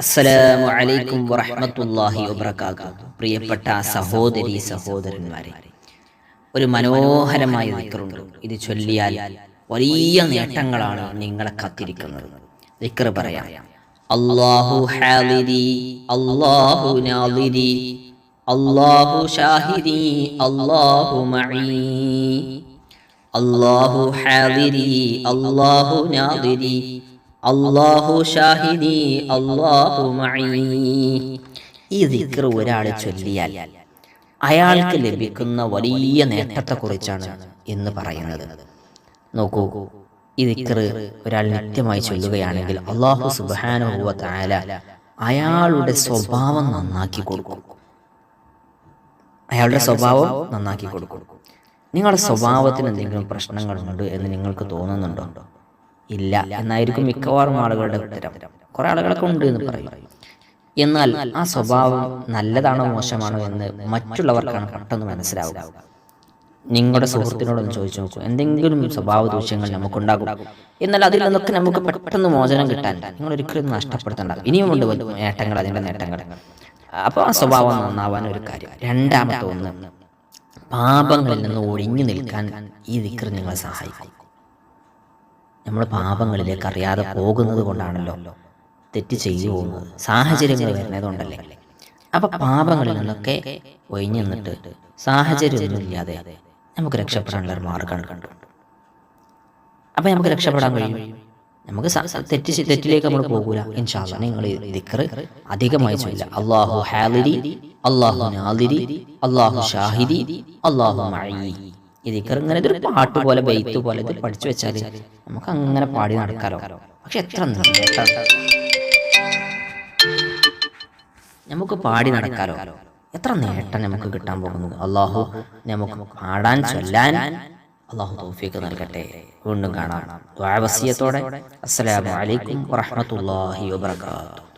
അസ്സലാമു അലൈക്കും വറഹ്മത്തുള്ളാഹി വബറകാതുഹു. പ്രിയപ്പെട്ട സഹോദരി സഹോദരന്മാരെ ഒരു മനോഹരമായ ദിക്റുണ്ട്. ഇത് ചൊല്ലിയാൽ വലിയ നേട്ടങ്ങളാണ് നിങ്ങളെ കാത്തിരിക്കുന്നത്. ദിക്ർ പറയാം. അല്ലാഹു ഹാലിരി അല്ലാഹു നാദിരി അല്ലാഹു ഷാഹിദി അല്ലാഹു മഈ. അല്ലാഹു ഹാദിരി അല്ലാഹു നാദിരി. അല്ലാഹു ഷാഹിദി അള്ളാഹു ഈ ദിക്ർ ഒരാൾ ചൊല്ലിയാൽ അയാൾക്ക് ലഭിക്കുന്ന വലിയ നേട്ടത്തെക്കുറിച്ചാണ് എന്ന് പറയുന്നത്. നോക്കൂ ഈ ദിക്ർ ഒരാൾ നിത്യമായി ചൊല്ലുകയാണെങ്കിൽ അള്ളാഹു സുബാനുഭവ താല അയാളുടെ സ്വഭാവം നന്നാക്കി കൊടുക്കും. അയാളുടെ സ്വഭാവം നന്നാക്കി കൊടുക്കും. നിങ്ങളുടെ സ്വഭാവത്തിന് എന്തെങ്കിലും പ്രശ്നങ്ങളുണ്ട് എന്ന് നിങ്ങൾക്ക് തോന്നുന്നുണ്ടോ? ഇല്ല എന്നായിരിക്കും മിക്കവാറും ആളുകളുടെ ഉത്തരം. കുറെ ആളുകളൊക്കെ ഉണ്ട് എന്ന് പറയും. എന്നാൽ ആ സ്വഭാവം നല്ലതാണോ മോശമാണോ എന്ന് മറ്റുള്ളവർക്കാണ് പെട്ടെന്ന് മനസ്സിലാവുക. നിങ്ങളുടെ സുഹൃത്തിനോടൊന്ന് ചോദിച്ചു നോക്കൂ. എന്തെങ്കിലും സ്വഭാവ ദൂഷ്യങ്ങൾ നമുക്കുണ്ടാകും. എന്നാൽ അതിൽ നിന്നൊക്കെ നമുക്ക് പെട്ടെന്ന് മോചനം കിട്ടാൻ നിങ്ങൾ ഒരിക്കലും നഷ്ടപ്പെടുത്തണ്ട ഇനിയുമുണ്ട് നേട്ടങ്ങൾ അതിന്റെ നേട്ടങ്ങൾ. അപ്പോൾ ആ സ്വഭാവം നന്നാവാൻ ഒരു കാര്യം. രണ്ടാമത്തെ ഒന്ന് പാപങ്ങളിൽ നിന്ന് ഒഴിഞ്ഞു നിൽക്കാൻ ഈ ദിക്ർ നിങ്ങളെ സഹായിക്കും. നമ്മൾ പാപങ്ങളിലേക്ക് അറിയാതെ പോകുന്നത് കൊണ്ടാണല്ലോ തെറ്റ് ചെയ്തു പോകുന്നത്. സാഹചര്യങ്ങൾ വരുന്നതുകൊണ്ടല്ലേ അപ്പൊ പാപങ്ങളിൽ നിന്നൊക്കെ ഒഴിഞ്ഞു നിന്നിട്ട് സാഹചര്യമൊന്നുമില്ലാതെ നമുക്ക് രക്ഷപ്പെടാനുള്ള ഒരു മാർഗമാണ് കണ്ടു. അപ്പൊ നമുക്ക് രക്ഷപ്പെടാൻ കഴിയും. നമുക്ക് തെറ്റ് തെറ്റിലേക്ക് നമ്മൾ പോകൂല. ഇൻഷാല്ല നിങ്ങൾ ദിക്കറ് അധികമായി ചൊല്ല അള്ളാഹു ഹാലിരി അള്ളാഹു നാലിരി അള്ളാഹു ഷാഹിരി അള്ളാഹു മഴി ഈ ദിക്കർ ഇങ്ങനെ ഇതൊരു പാട്ട് പോലെ ബെയ്ത്ത് പോലെ ഇത് പഠിച്ചു വെച്ചാൽ നമുക്ക് അങ്ങനെ പാടി നടക്കാലോ. പക്ഷെ എത്ര നമുക്ക് പാടി നടക്കാലോ. എത്ര നേട്ടം നമുക്ക് കിട്ടാൻ പോകുന്നത് അള്ളാഹു നമുക്ക് പാടാൻ ചൊല്ലാൻ അള്ളാഹു തോഫിക്ക് നൽകട്ടെ. വീണ്ടും കാണാം. വസിയത്തോടെ. അസ്സലാമു അലൈക്കും വറഹ്മത്തുള്ളാഹി വബറകാതുഹു.